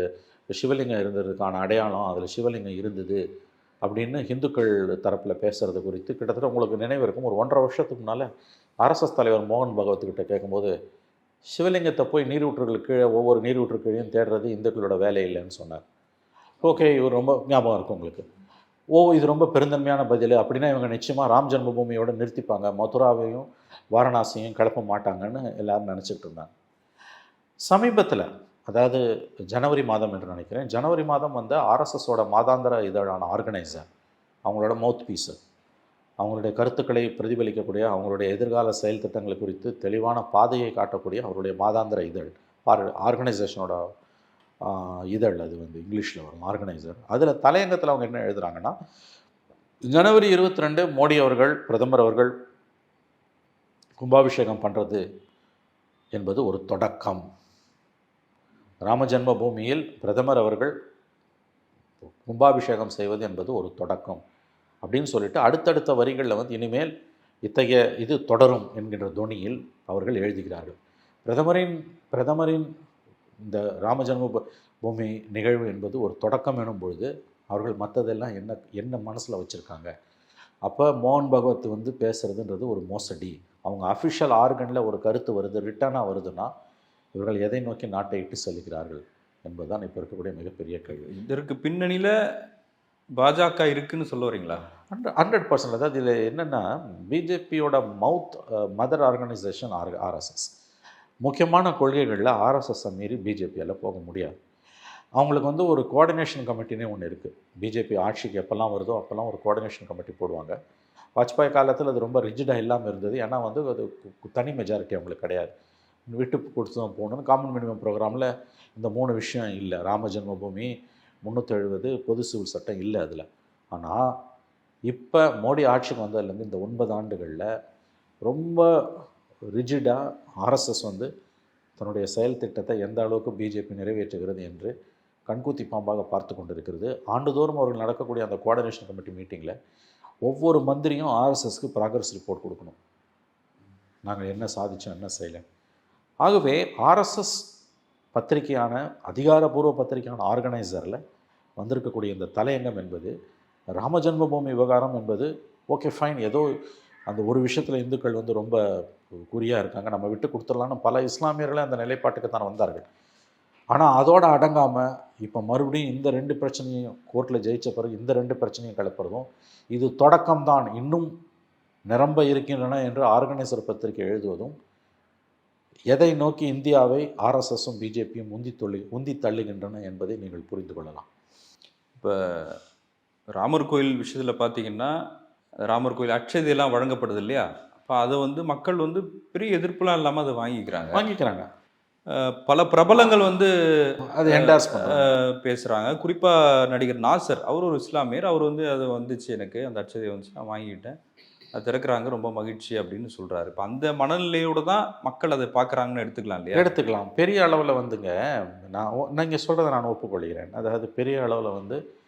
சிவலிங்கம் இருந்ததுக்கான அடையாளம் அதில் சிவலிங்கம் இருந்தது அப்படின்னு இந்துக்கள் தரப்பில் பேசுகிறது குறித்து கிட்டத்தட்ட உங்களுக்கு நினைவு இருக்கும் ஒரு ஒன்றரை வருஷத்துக்கு முன்னால் அரசு தலைவர் மோகன் பகவத்கிட்ட கேட்கும்போது சிவலிங்கத்தை போய் நீரூற்றுகள் கீழே ஒவ்வொரு நீரூற்று கீழையும் தேடுறது இந்துக்களோட வேலை இல்லைன்னு சொன்னார். ஓகே இவர் ரொம்ப ஞாபகம் இருக்கும் உங்களுக்கு. ஓ இது ரொம்ப பெருந்தன்மையான பதில். அப்படின்னா இவங்க நிச்சயமாக ராம் ஜென்மபூமியோடு நிறுத்திப்பாங்க. மதுராவையும் வாரணாசியையும் கிளப்ப மாட்டாங்கன்னு எல்லோரும் நினச்சிட்டு இருந்தாங்க. சமீபத்தில் அதாவது ஜனவரி மாதம் என்று நினைக்கிறேன் ஜனவரி மாதம் வந்து ஆர்எஸ்எஸோட மாதாந்திர இதழான ஆர்கனைசர் அவங்களோட மவுத் பீஸு அவங்களுடைய கருத்துக்களை பிரதிபலிக்கக்கூடிய அவங்களுடைய எதிர்கால செயல் திட்டங்கள் குறித்து தெளிவான பாதையை காட்டக்கூடிய அவருடைய மாதாந்திர இதழ் ஆர் ஆர்கனைசேஷனோட இதழ் அது வந்து இங்கிலீஷில் வரும் ஆர்கனைசர். அதில் தலையங்கத்தில் அவங்க என்ன எழுதுகிறாங்கன்னா ஜனவரி இருபத்தி ரெண்டு மோடி அவர்கள் பிரதமர் அவர்கள் கும்பாபிஷேகம் பண்ணுறது என்பது ஒரு தொடக்கம். ராமஜென்ம பூமியில் பிரதமர் அவர்கள் கும்பாபிஷேகம் செய்வது என்பது ஒரு தொடக்கம். அப்படின்னு சொல்லிட்டு அடுத்தடுத்த வரிகளில் வந்து இனிமேல் இத்தகைய இது தொடரும் என்கின்ற துணியில் அவர்கள் எழுதுகிறார்கள். பிரதமரின் பிரதமரின் இந்த ராமஜன்ம பூமி நிகழ்வு என்பது ஒரு தொடக்கம் எனும் பொழுது அவர்கள் மற்றதெல்லாம் என்ன என்ன மனசில் வச்சுருக்காங்க? அப்போ மோகன் பகவத் வந்து பேசுகிறதுன்றது ஒரு மோசடி. அவங்க அஃபிஷியல் ஆர்கனில் ஒரு கருத்து வருது ரிட்டர்னாக வருதுன்னா இவர்கள் எதை நோக்கி நாட்டை இட்டு செல்கிறார்கள் என்பதுதான் இப்போ இருக்கக்கூடிய மிகப்பெரிய கேள்வி. இதற்கு பின்னணியில் பாஜக இருக்குன்னு சொல்ல வரீங்களா? Hundred hundred percent. அதாவது இதில் என்னென்னா பிஜேபியோட mouth mother organisation R RSS. முக்கியமான கொள்கைகளில் ஆர்எஸ்எஸ்ஸை மீறி பிஜேபியால் போக முடியாது. அவங்களுக்கு வந்து ஒரு கோஆர்டினேஷன் கமிட்டினே ஒன்று இருக்குது பிஜேபி ஆட்சிக்கு எப்போல்லாம் வருதோ அப்போல்லாம் ஒரு கோஆர்டினேஷன் கமிட்டி போடுவாங்க. வாஜ்பாய் காலத்தில் அது ரொம்ப ரிஜிடாக இல்லாமல் இருந்தது. ஏன்னா வந்து அது தனி மெஜாரிட்டி அவங்களுக்கு கிடையாது. விட்டு கொடுத்து தான் போகணும்னு காமன் மினிமம் ப்ரோக்ராமில் இந்த மூணு விஷயம் இல்லை. ராம ஜென்மபூமி முந்நூற்றி எழுபது பொது சிவில் சட்டம் இல்லை அதில். ஆனால் இப்போ மோடி ஆட்சிக்கு வந்ததுலேருந்து இந்த ஒன்பது ஆண்டுகளில் ரொம்ப ரிஜிடாக ஆர்எஸ்எஸ் வந்து தன்னுடைய செயல் திட்டத்தை எந்த அளவுக்கு பிஜேபி நிறைவேற்றுகிறது என்று கண்கூத்தி பாம்பாக பார்த்து கொண்டிருக்கிறது. ஆண்டுதோறும் அவர்கள் நடக்கக்கூடிய அந்த கோஆர்டினேஷன் கமிட்டி மீட்டிங்கில் ஒவ்வொரு மந்திரியும் ஆர்எஸ்எஸ்க்கு ப்ராக்ரஸ் ரிப்போர்ட் கொடுக்கணும். நாங்கள் என்ன சாதித்தோம் என்ன செய்யலை. ஆகவே ஆர்எஸ்எஸ் பத்திரிகையான அதிகாரப்பூர்வ பத்திரிகையான ஆர்கனைசரில் வந்திருக்கக்கூடிய இந்த தலையங்கம் என்பது ராம ஜென்மபூமி விவகாரம் என்பது ஓகே ஃபைன். ஏதோ அந்த ஒரு விஷயத்தில் இந்துக்கள் வந்து ரொம்ப குறியாக இருக்காங்க. நம்ம விட்டு கொடுத்துடலான்னு பல இஸ்லாமியர்களே அந்த நிலைப்பாட்டுக்கு தான் வந்தார்கள். ஆனால் அதோடு அடங்காமல் இப்போ மறுபடியும் இந்த ரெண்டு பிரச்சனையும் கோர்ட்டில் ஜெயிச்ச பிறகு இந்த ரெண்டு பிரச்சனையும் கிளப்புறதும் இது தொடக்கம்தான். இன்னும் நிரம்ப இருக்கின்றன என்று ஆர்கனைசர் பத்திரிகை எழுதுவதும் எதை நோக்கி இந்தியாவை ஆர்எஸ்எஸும் பிஜேபியும் உந்தி தொள்ளி உந்தி தள்ளுகின்றன என்பதை நீங்கள் புரிந்து கொள்ளலாம். இப்போ ராமர் கோயில் விஷயத்தில் பார்த்தீங்கன்னா ராமர் கோயில் அட்சதையெல்லாம் வழங்கப்படுது இல்லையா? அப்போ அதை வந்து மக்கள் வந்து பெரிய எதிர்ப்புலாம் இல்லாமல் அதை வாங்கிக்கிறாங்க. வாங்கிக்கிறாங்க. பல பிரபலங்கள் வந்து அது என்டாஸ் பேசுறாங்க. குறிப்பாக நடிகர் நாசர் அவர் ஒரு இஸ்லாமியர். அவர் வந்து அது வந்துச்சு எனக்கு அந்த அட்சதை வந்துச்சு நான் வாங்கிக்கிட்டேன். திறக்கிறாங்க ரொம்ப மகிழ்ச்சி அப்படின்னு சொல்கிறாரு இப்போ அந்த மனநிலையோடு தான் மக்கள் அதை பார்க்குறாங்கன்னு எடுத்துக்கலாம் இல்லையா? எடுத்துக்கலாம். பெரிய அளவில் வந்துங்க நான் ஒ- நீங்கள் சொல்கிறத நான் ஒப்புக்கொள்கிறேன். அதாவது பெரிய அளவில் வந்து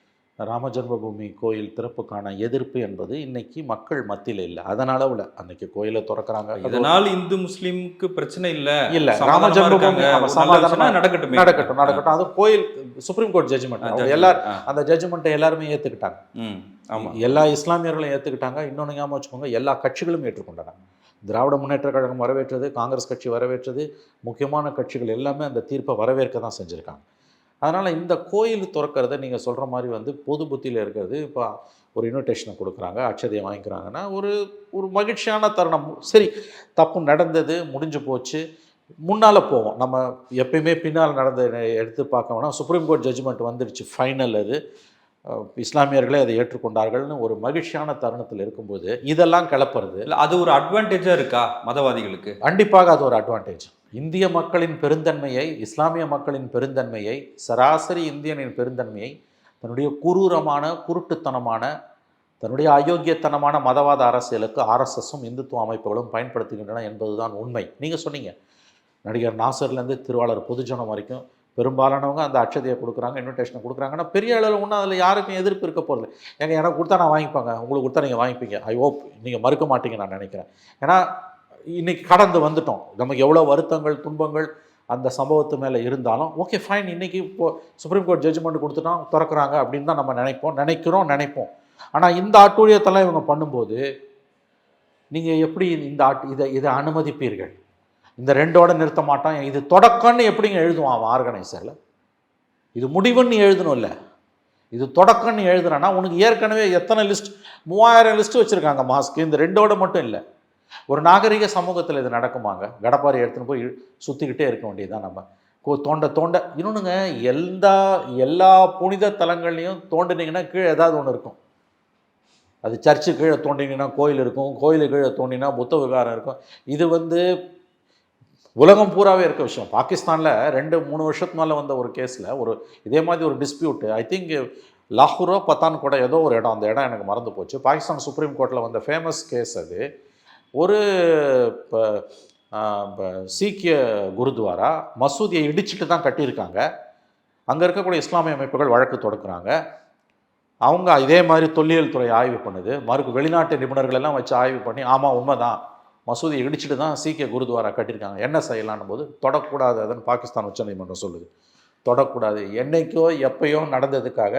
ராம ஜென்மபூமி கோயில் திறப்புக்கான எதிர்ப்பு என்பது இன்னைக்கு மக்கள் மத்தியில் இல்லை. அதன் அளவில் அன்னைக்கு கோயிலை திறக்கிறாங்க. இதனால் இந்து முஸ்லீமுக்கு பிரச்சனை இல்ல. இல்ல, சமாதானமா ராம ஜென்மபூமி இருக்காங்க. ஆமா, ஒரு நல்ல சமாதானமா நடக்கட்டும். நடக்கட்டும் நடக்கட்டும். அது கோயில் சுப்ரீம் கோர்ட் ஜட்ஜ்மெண்ட் எல்லாரும் அந்த ஜட்ஜ்மெண்ட்டை எல்லாருமே ஏற்றுக்கிட்டாங்க ம் ஆமா. எல்லா இஸ்லாமியர்களும் ஏற்றுக்கிட்டாங்க இன்னொன்று ஞாபகம் வச்சுக்கோங்க எல்லா கட்சிகளும் ஏற்றுக்கொண்டன. திராவிட முன்னேற்ற கழகம் வரவேற்றது காங்கிரஸ் கட்சி வரவேற்றது முக்கியமான கட்சிகள் எல்லாமே அந்த தீர்ப்பை வரவேற்க தான் செஞ்சுருக்காங்க. அதனால் இந்த கோயில் திறக்கிறத நீங்கள் சொல்கிற மாதிரி வந்து பொது புத்தியில் இருக்கிறது இப்போ ஒரு இன்விடேஷனை கொடுக்குறாங்க அட்சதையை வாங்கிக்கிறாங்கன்னா ஒரு ஒரு மகிழ்ச்சியான தருணம். சரி தப்பு நடந்தது முடிஞ்சு போச்சு முன்னால் போவோம். நம்ம எப்பயுமே பின்னால் நடந்த எடுத்து பார்க்க வேணாம் சுப்ரீம் கோர்ட் ஜட்ஜ்மெண்ட் வந்துடுச்சு ஃபைனல் அது இஸ்லாமியர்களே அதை ஏற்றுக்கொண்டார்கள்னு ஒரு மகிழ்ச்சியான தருணத்தில் இருக்கும்போது இதெல்லாம் கிளப்புறது. இல்ல அது ஒரு அட்வான்டேஜா இருக்கா மதவாதிகளுக்கு? கண்டிப்பாக அது ஒரு அட்வான்டேஜ் இந்திய மக்களின் பெருந்தன்மையை இஸ்லாமிய மக்களின் பெருந்தன்மையை சராசரி இந்தியனின் பெருந்தன்மையை தன்னுடைய குரூரமான குருட்டுத்தனமான தன்னுடைய அயோக்கியத்தனமான மதவாத அரசியலுக்கு ஆர்எஸ்எஸும் இந்துத்துவ அமைப்புகளும் பயன்படுத்துகின்றன என்பதுதான் உண்மை. நீங்கள் சொன்னீங்க. நடிகர் நாசர்லேருந்து திருவாளர் பொதுஜனம் வரைக்கும் பெரும்பாலானவங்க அந்த அச்சதையை கொடுக்குறாங்க இன்விடேஷனை கொடுக்குறாங்கன்னா பெரிய அளவில் ஒன்றும் அதில் யாருக்கும் எதிர்ப்பு இருக்க போகிறது ஏங்க எனக்கு கொடுத்தா நான் வாங்கிப்பாங்க. உங்களுக்கு கொடுத்தா நீங்கள் வாங்கிப்பீங்க. ஐ ஹோப் நீங்கள் மறுக்க மாட்டீங்க நான் நினைக்கிறேன். ஏன்னா இன்னைக்கு கடந்து வந்துட்டோம். நமக்கு எவ்வளோ வருத்தங்கள் துன்பங்கள் அந்த சம்பவத்து மேலே இருந்தாலும் ஓகே ஃபைன் இன்னைக்கு இப்போ சுப்ரீம் கோர்ட் ஜட்ஜ்மெண்ட் கொடுத்துட்டா திறக்கிறாங்க அப்படின்னு தான் நம்ம நினைப்போம் நினைக்கிறோம் நினைப்போம். ஆனால் இந்த அட்டூழியத்தெல்லாம் இவங்க பண்ணும்போது நீங்கள் எப்படி இந்த ஆட் இதை இதை அனுமதிப்பீர்கள்? இந்த ரெண்டோட நிறுத்த மாட்டான் இது தொடக்கம்னு எப்படிங்க எழுதுவான் அவன் ஆர்கனைசரில்? இது முடிவுன்னு எழுதணும்ல. இது தொடக்கம்னு எழுதுனா உனக்கு ஏற்கனவே எத்தனை லிஸ்ட் மூவாயிரம் லிஸ்ட் வச்சுருக்காங்க மாஸ்க்கு இந்த ரெண்டோட மட்டும் இல்லை. ஒரு நாகரிக சமூகத்தில் இது நடக்குமாங்க? கடப்பாரி எடுத்துன்னு போய் சுற்றிக்கிட்டே இருக்க வேண்டியதுதான் நம்ம. கோ தோண்ட தோண்ட. இன்னொன்றுங்க எல்லா எல்லா புனித தலங்கள்லையும் தோண்டினீங்கன்னா கீழே ஏதாவது ஒன்று இருக்கும். அது சர்ச்சு கீழே தோண்டினீங்கன்னா கோயில் இருக்கும். கோயில் கீழே தோண்டினா புத்த விகாரம் இருக்கும். இது வந்து உலகம் பூராவே இருக்க விஷயம். பாகிஸ்தானில் ரெண்டு மூணு வருஷத்துக்கு மேலே வந்த ஒரு கேஸில் ஒரு இதே மாதிரி ஒரு டிஸ்பியூட்டு ஐ திங்க் லாகூரோ பத்தான் கூட ஏதோ ஒரு இடம். அந்த இடம் எனக்கு மறந்து போச்சு. பாகிஸ்தான் சுப்ரீம் கோர்ட்டில் வந்த ஃபேமஸ் கேஸ் அது. ஒரு இப்போ சீக்கிய குருத்வாரா மசூதியை இடிச்சிட்டு தான் கட்டியிருக்காங்க. அங்கே இருக்கக்கூடிய இஸ்லாமிய அமைப்புகள் வழக்கு தொடக்குறாங்க. அவங்க இதே மாதிரி தொல்லியல் துறை ஆய்வு பண்ணுது. மறுக்கு வெளிநாட்டு நிபுணர்கள் எல்லாம் வச்சு ஆய்வு பண்ணி ஆமாம் உண்மைதான். மசூதியை இடிச்சிட்டு தான் சீக்கிய குருத்வாரா கட்டியிருக்காங்க. என்ன செய்யலான்னும் போது தொடக்கூடாது அதுன்னு பாகிஸ்தான் உச்சநீதிமன்றம் சொல்லுது. தொடக்கூடாது. என்னைக்கோ எப்பயோ நடந்ததுக்காக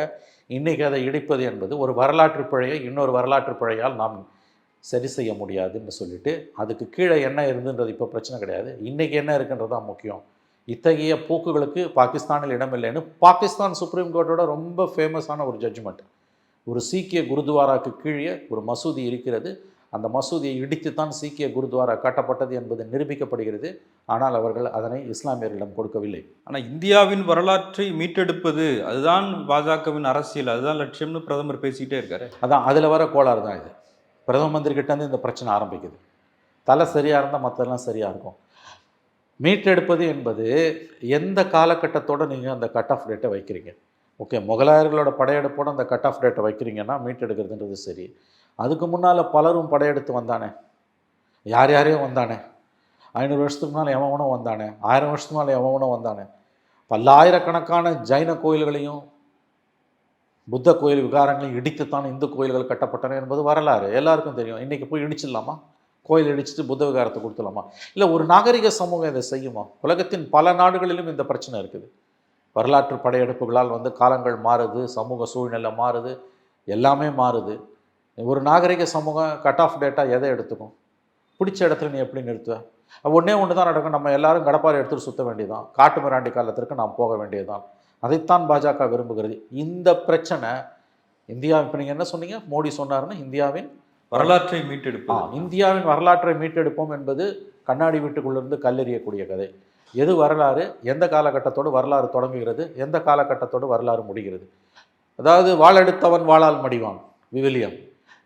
இன்றைக்கி அதை இடிப்பது என்பது ஒரு வரலாற்று பிழையை இன்னொரு வரலாற்று பிழையால் நாம் சரி செய்ய முடியாதுன்னு சொல்லிட்டு அதுக்கு கீழே என்ன இருந்துன்றது இப்போ பிரச்சனை கிடையாது. இன்னைக்கு என்ன இருக்குன்றது தான் முக்கியம். இத்தகைய போக்குகளுக்கு பாகிஸ்தானில் இடமில்லைன்னு பாகிஸ்தான் சுப்ரீம் கோர்ட்டோட ரொம்ப ஃபேமஸான ஒரு ஜட்ஜ்மெண்ட் ஒரு சீக்கிய குருத்வாராக்கு கீழே ஒரு மசூதி இருக்கிறது. அந்த மசூதியை இடித்துத்தான் சீக்கிய குருத்வாரா கட்டப்பட்டது என்பது நிரூபிக்கப்படுகிறது. ஆனால் அவர்கள் அதனை இஸ்லாமியர்களிடம் கொடுக்கவில்லை. ஆனா இந்தியாவின் வரலாற்றை மீட்டெடுப்பது அதுதான் பாஜகவின் அரசியல் அதுதான் லட்சியம்னு பிரதமர் பேசிக்கிட்டே இருக்காரு. அதான் அதில் வர கோளாறு தான் இது. பிரதம மந்திரி கிட்டேருந்து இந்த பிரச்சனை ஆரம்பிக்குது. தலை சரியாக இருந்தால் மற்றெல்லாம் சரியாக இருக்கும். மீட்டெடுப்பது என்பது எந்த காலகட்டத்தோடு நீங்கள் அந்த கட் ஆஃப் டேட்டை வைக்கிறீங்க? ஓகே முகலாயர்களோட படையெடுப்போட அந்த கட் ஆஃப் டேட்டை வைக்கிறீங்கன்னா மீட்டெடுக்கிறதுன்றது சரி. அதுக்கு முன்னால் பலரும் படையெடுத்து வந்தானே? யார் யாரையும் வந்தானே? ஐநூறு வருஷத்துக்கு முன்னால் எவனும் வந்தானே? ஆயிரம் வருஷத்துக்கு முன்னால் எவனும் வந்தானே? பல்லாயிரக்கணக்கான ஜைன கோயில்களையும் புத்த கோயில் விகாரங்களையும் இடித்துத்தான் இந்து கோயில்கள் கட்டப்பட்டன என்பது வரலாறு. எல்லாருக்கும் தெரியும். இன்றைக்கி போய் இடிச்சிடலாமா? கோயில் இடிச்சிட்டு புத்த விகாரத்தை கொடுத்துடலாமா? இல்லை ஒரு நாகரிக சமூகம் இதை செய்யுமா? உலகத்தின் பல நாடுகளிலும் இந்த பிரச்சனை இருக்குது. வரலாற்று படையெடுப்புகளால் வந்து காலங்கள் மாறுது சமூக சூழ்நிலை மாறுது எல்லாமே மாறுது. ஒரு நாகரிக சமூகம் கட் ஆஃப் டேட்டா எதை எடுத்துக்கும்? பிடிச்ச இடத்துல நீ எப்படி நிறுத்துவ? ஒன்றே ஒன்று தான் நடக்கும். நம்ம எல்லாரும் கடப்பாறை எடுத்துகிட்டு சுற்ற வேண்டியதுதான். காட்டு மிராண்டி காலத்திற்கு நாம் போக வேண்டியதுதான். அதைத்தான் பாஜக விரும்புகிறது. இந்த பிரச்சனை இந்தியா இப்போ நீங்கள் என்ன சொன்னீங்க? மோடி சொன்னாருன்னு இந்தியாவின் வரலாற்றை ஆ, மீட்டெடுப்பது இந்தியாவின் வரலாற்றை மீட்டெடுப்போம் என்பது கண்ணாடி வீட்டுக்குள்ளிருந்து கல்லெறியக்கூடிய கதை. எது வரலாறு? எந்த காலகட்டத்தோடு வரலாறு தொடங்குகிறது? எந்த காலகட்டத்தோடு வரலாறு முடிகிறது? அதாவது வாழெடுத்தவன் வாழால் மடிவான் விவிலியம்.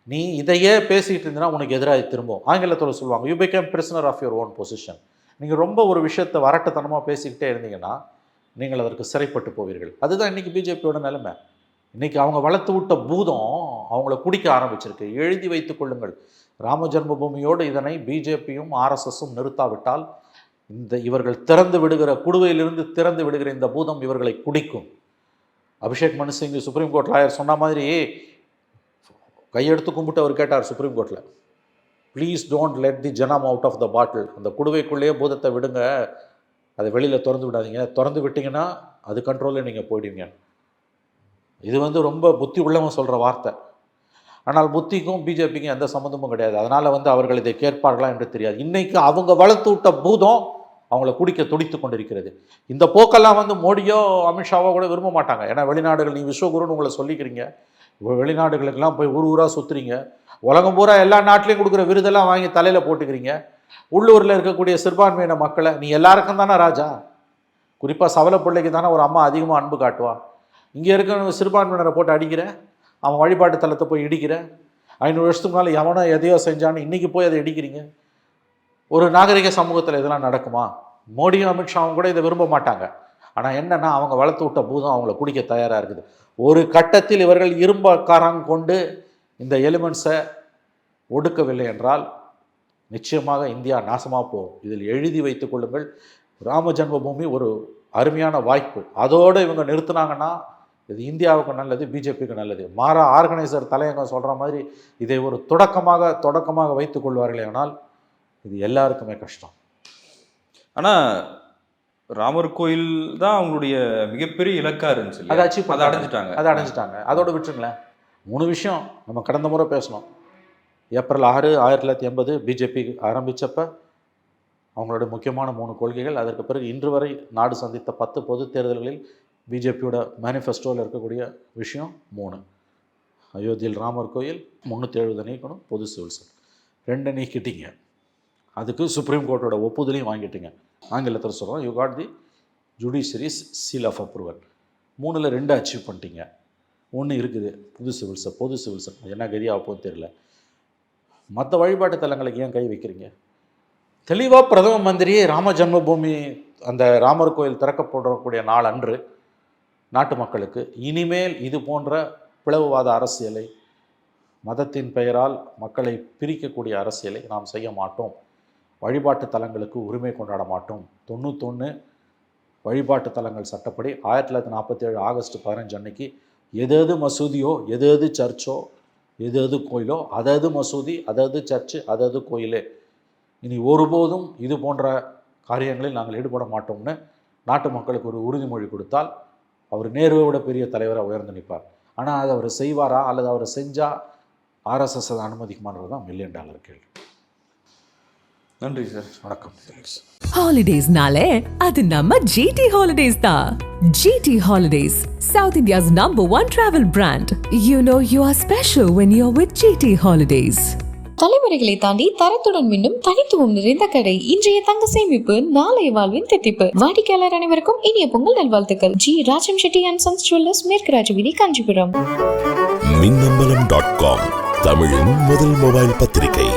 நீ இதையே பேசிக்கிட்டு இருந்தீங்கன்னா உனக்கு எதிராக திரும்பும். ஆங்கிலத்தில் சொல்லுவாங்க you become prisoner of your own position நீங்கள் ரொம்ப ஒரு விஷயத்தை வரட்டுத்தனமாக பேசிக்கிட்டே இருந்தீங்கன்னா நீங்கள் அதற்கு சிறைப்பட்டு போவீர்கள். அதுதான் இன்றைக்கி பிஜேபியோட நிலைமை. இன்னைக்கு அவங்க வளர்த்து விட்ட பூதம் அவங்கள குடிக்க ஆரம்பிச்சிருக்கு. எழுதி வைத்துக் கொள்ளுங்கள். ராம ஜென்மபூமியோடு இதனை பிஜேபியும் ஆர்எஸ்எஸும் நிறுத்தாவிட்டால் இந்த இவர்கள் திறந்து விடுகிற குடுவையிலிருந்து திறந்து விடுகிற இந்த பூதம் இவர்களை குடிக்கும். அபிஷேக் மனு சிங் சுப்ரீம் கோர்ட் லாயர் சொன்ன மாதிரி கையெடுத்து கும்பிட்டு அவர் கேட்டார் சுப்ரீம் கோர்ட்டில் ப்ளீஸ் டோன்ட் லெட் தி ஜனம் அவுட் ஆஃப் த பாட்டில் அந்த குடுவைக்குள்ளேயே பூதத்தை விடுங்க. அதை வெளியில் திறந்து விடாதீங்க. திறந்து விட்டீங்கன்னா அது கண்ட்ரோலில் நீங்கள் போயிடுவீங்க. இது வந்து ரொம்ப புத்தி உள்ளவன் சொல்கிற வார்த்தை. ஆனால் புத்திக்கும் பிஜேபிக்கும் எந்த சம்மந்தமும் கிடையாது. அதனால் வந்து அவர்கள் இதை கேட்பார்களா என்று தெரியாது. இன்றைக்கு அவங்க வளர்த்து விட்ட பூதம் அவங்கள குடிக்க துடித்து கொண்டிருக்கிறது. இந்த போக்கெல்லாம் வந்து மோடியோ அமித்ஷாவோ கூட விரும்ப மாட்டாங்க. ஏன்னா வெளிநாடுகள் நீ விஸ்வகுருன்னு உங்களை சொல்லிக்கிறீங்க. வெளிநாடுகளுக்கெல்லாம் போய் ஊர் ஊராக சுற்றுறீங்க உலகம் பூரா எல்லா நாட்டிலையும் கொடுக்குற விருதெல்லாம் வாங்கி தலையில் போட்டுக்கிறீங்க. உள்ளூரில் இருக்கக்கூடிய சிறுபான்மையின மக்களை நீ எல்லாருக்கும் தானே ராஜா? குறிப்பாக சவல பிள்ளைக்கு தானே ஒரு அம்மா அதிகமாக அன்பு காட்டுவா? இங்கே இருக்கிற சிறுபான்மையினரை போட்டு அடிக்கிற? அவன் வழிபாட்டு தளத்தை போய் இடிக்கிற? ஐநூறு வருஷத்துக்கு முன்னால் எவனோ எதையோ செஞ்சான்னு இன்றைக்கி போய் அதை இடிக்கிறீங்க? ஒரு நாகரிக சமூகத்தில் இதெல்லாம் நடக்குமா? மோடியும் அமித்ஷாவும் கூட இதை விரும்ப மாட்டாங்க. ஆனால் என்னென்னா அவங்க வளர்த்து விட்ட பூதம் அவங்கள குடிக்க தயாராக இருக்குது. ஒரு கட்டத்தில் இவர்கள் இரும்பக்காரங்க கொண்டு இந்த எலிமெண்ட்ஸை ஒடுக்கவில்லை என்றால் நிச்சயமாக இந்தியா நாசமாக போகும். இதில் எழுதி வைத்துக் கொள்ளுங்கள். ராம ஜென்மபூமி ஒரு அருமையான வாய்ப்பு. அதோடு இவங்க நிறுத்துனாங்கன்னா இது இந்தியாவுக்கு நல்லது பிஜேபிக்கு நல்லது. மாறா ஆர்கனைசர் தலையங்கம் சொல்கிற மாதிரி இதை ஒரு தொடக்கமாக தொடக்கமாக வைத்துக் கொள்வார்களே ஆனால் இது எல்லாருக்குமே கஷ்டம். ஆனால் ராமர் கோயில் தான் அவங்களுடைய மிகப்பெரிய இலக்கா இருந்துச்சு? அதை achieve அதை. அடைஞ்சிட்டாங்க. அதை அடைஞ்சிட்டாங்க. அதோட விட்டுருங்களேன். மூணு விஷயம் நம்ம கடந்த முறை பேசணும் ஏப்ரல் ஆறு ஆயிரத்தி தொள்ளாயிரத்தி எண்பது பிஜேபி ஆரம்பித்தப்ப அவங்களோட முக்கியமான மூணு கொள்கைகள். அதற்கு பிறகு இன்று வரை நாடு சந்தித்த பத்து பொது தேர்தல்களில் பிஜேபியோட மேனிஃபெஸ்டோவில் இருக்கக்கூடிய விஷயம் மூணு. அயோத்தியில் ராமர் கோயில் முந்நூற்றி எழுபது நீக்கணும் பொது சிவில் சட்டம் ரெண்டு நீக்கிட்டீங்க. அதுக்கு சுப்ரீம் கோர்ட்டோட ஒப்புதலையும் வாங்கிட்டீங்க. ஆங்கிலத்தில் சொல்கிறோம் you got the judiciary's seal of approval மூணில் ரெண்டு அச்சீவ் பண்ணிட்டீங்க. ஒன்று இருக்குது புது சிவில் ச பொது சிவில் சட்டம் என்ன கதியாக போகும் தெரியல. மற்ற வழிபாட்டு தலங்களுக்கு ஏன் கை வைக்கிறீங்க? தெளிவாக பிரதம மந்திரி ராம ஜென்மபூமி அந்த ராமர் கோயில் திறக்கப்படக்கூடிய நாள் அன்று நாட்டு மக்களுக்கு இனிமேல் இது போன்ற பிளவுவாத அரசியலை மதத்தின் பெயரால் மக்களை பிரிக்கக்கூடிய அரசியலை நாம் செய்ய மாட்டோம். வழிபாட்டு தலங்களுக்கு உரிமை கொண்டாட மாட்டோம். தொண்ணூத்தொன்று வழிபாட்டு தலங்கள் சட்டப்படி ஆயிரத்தி தொள்ளாயிரத்தி நாற்பத்தேழு ஆகஸ்ட் பதினஞ்சு அன்னைக்கு எது எது மசூதியோ எது எது சர்ச்சோ எது எது கோயிலோ அதது மசூதி அதது சர்ச்சு அதது கோயிலே. இனி ஒருபோதும் இது போன்ற காரியங்களில் நாங்கள் ஈடுபட மாட்டோம்னு நாட்டு மக்களுக்கு ஒரு உறுதிமொழி கொடுத்தால் அவர் நேருவை விட பெரிய தலைவராக உயர்ந்து நிற்பார். ஆனால் அதை அவர் செய்வாரா அல்லது அவர் செஞ்சால் ஆர்எஸ்எஸ் அதை அனுமதிக்குமான்றது தான் மில்லியன் டாலர் கேள்வி. நன்றி சார் வணக்கம் Holidays-nale, அது நம்ம GT Holidays தான். GT Holidays, South India's number one travel brand. You know you are special when you're with GT Holidays. தலைமுறைகளை தாண்டி தரத்துடன் மீண்டும் தனித்துவம் நிறைந்த கடை இன்றைய தங்க சேமிப்பு நாளைய வாழ்வின் தித்திப்பு வாடிக்கையாளர் அனைவருக்கும் இனிய பொங்கல் நல்வாழ்த்துக்கள் G Rajam Chetty and sons jewellers மேற்கு ராஜவீதி காஞ்சிபுரம் மின்னம்பலம் டாட் காம் தமிழின் முதல் மொபைல் பத்திரிகை